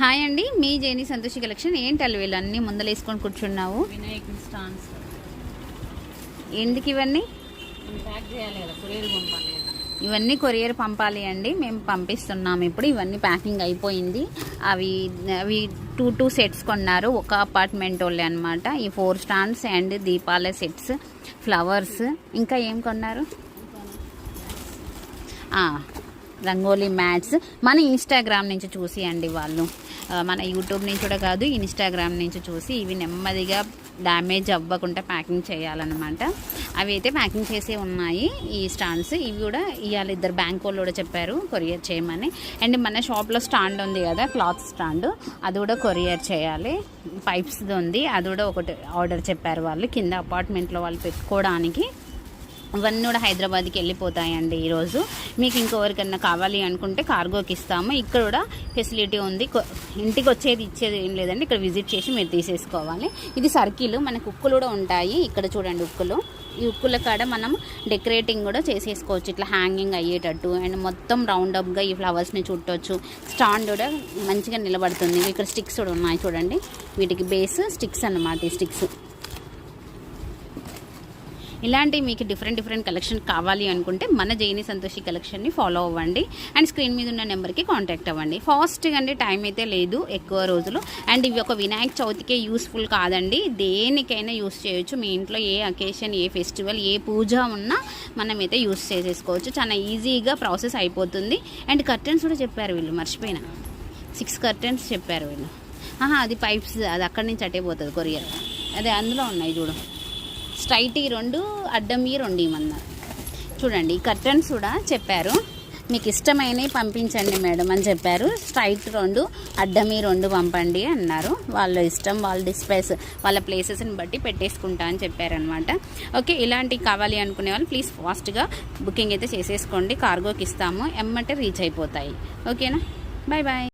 Hi అండి మీ జేని Santoshi collection ఏంటి అల్లు అన్నీ ముందలేసుకొని కూర్చున్నావు. వినాయకుడి స్టాండ్స్ ఎందుకు ఇవన్నీ? ఇవి ప్యాక్ చేయాలి కదా కొరియర్ పంపాలి ఇవన్నీ కొరియర్ పంపాలి అండి. మేము పంపిస్తున్నాం ఇప్పుడు ఇవన్నీ ప్యాకింగ్ అయిపోయింది. అవి అవి టూ టూ సెట్స్ కొన్నారు ఒక అపార్ట్మెంట్ వాళ్ళే అనమాట ఈ ఫోర్ స్టాండ్స్ అండ్ దీపాల సెట్స్ ఫ్లవర్స్. ఇంకా ఏం కొన్నారు? రంగోలీ మ్యాట్స్ మన ఇన్స్టాగ్రామ్ నుంచి చూసి అండి వాళ్ళు మన యూట్యూబ్ నుంచి కూడా కాదు ఇన్స్టాగ్రామ్ నుంచి చూసి ఇవి నెమ్మదిగా డ్యామేజ్ అవ్వకుండా ప్యాకింగ్ చేయాలన్నమాట. అవి అయితే ప్యాకింగ్ చేసే ఉన్నాయి ఈ స్టాండ్స్ ఇవి కూడా ఇవాళ ఇద్దరు బ్యాంక్ వాళ్ళు కూడా చెప్పారు కొరియర్ చేయమని. అండ్ మన షాప్లో స్టాండ్ ఉంది కదా క్లాత్ స్టాండ్ అది కూడా కొరియర్ చేయాలి. పైప్స్ది ఉంది. అది కూడా ఒకటి ఆర్డర్ చెప్పారు వాళ్ళు. కింద అపార్ట్మెంట్లో వాళ్ళు పెట్టుకోవడానికి ఇవన్నీ కూడా హైదరాబాద్కి వెళ్ళిపోతాయండి ఈరోజు. మీకు ఇంకెవరికన్నా కావాలి అనుకుంటే కార్గోకి ఇస్తాము. ఇక్కడ కూడా ఫెసిలిటీ ఉంది. ఇంటికి వచ్చేది ఇచ్చేది ఏం లేదండి. ఇక్కడ విజిట్ చేసి మీరు తీసేసుకోవాలి. ఇది సర్కిల్. మనకు ఉక్కులు కూడా ఉంటాయి. ఇక్కడ చూడండి ఉక్కులు. ఈ ఉక్కుల కాడ మనం డెకరేటింగ్ కూడా చేసేసుకోవచ్చు. ఇట్లా హ్యాంగింగ్ అయ్యేటట్టు. అండ్ మొత్తం రౌండ్ అప్గా ఈ ఫ్లవర్స్ని చుట్టొచ్చు. స్టాండ్ కూడా మంచిగా నిలబడుతుంది. ఇక్కడ స్టిక్స్ కూడా ఉన్నాయి చూడండి. వీటికి బేస్ స్టిక్స్ అన్నమాట ఈ స్టిక్స్. ఇలాంటి మీకు డిఫరెంట్ డిఫరెంట్ కలెక్షన్ కావాలి అనుకుంటే మన జైని సంతోషి కలెక్షన్ని ఫాలో అవ్వండి. అండ్ స్క్రీన్ మీద ఉన్న నెంబర్కి కాంటాక్ట్ అవ్వండి. ఫాస్ట్గా అండి టైం అయితే లేదు ఎక్కువ రోజులు. అండ్ ఇవి ఒక వినాయక చవితికే యూస్ఫుల్ కాదండి. దేనికైనా యూస్ చేయొచ్చు. మీ ఇంట్లో ఏ అకేషన్ ఏ ఫెస్టివల్ ఏ పూజ ఉన్నా మనమైతే యూస్ చేసేసుకోవచ్చు. చాలా ఈజీగా ప్రాసెస్ అయిపోతుంది. అండ్ కర్టెన్స్ కూడా చెప్పారు వీళ్ళు మర్చిపోయినా. సిక్స్ కర్టెన్స్ చెప్పారు వీళ్ళు. ఆహా అది పైప్స్ అది అక్కడి నుంచి అటే పోతుంది కొరియర్. అదే అందులో ఉన్నాయి చూడు. స్ట్రైట్ ఈ రెండు అడ్డం ఈ రెండు ఇవ్వన్నారు చూడండి కర్టన్స్ కూడా చెప్పారు. మీకు ఇష్టమైనవి పంపించండి మేడం అని చెప్పారు. స్ట్రైట్ రెండు అడ్డం ఈ రెండు పంపండి అన్నారు. వాళ్ళ ఇష్టం వాళ్ళ డిస్ప్లేస్ వాళ్ళ ప్లేసెస్ని బట్టి పెట్టేసుకుంటా అని చెప్పారనమాట ఓకే ఇలాంటివి కావాలి అనుకునే వాళ్ళు ప్లీజ్ ఫాస్ట్గా బుకింగ్ అయితే చేసేసుకోండి. కార్గోకి ఇస్తాము. ఎమ్మటే రీచ్ అయిపోతాయి. ఓకేనా? Bye bye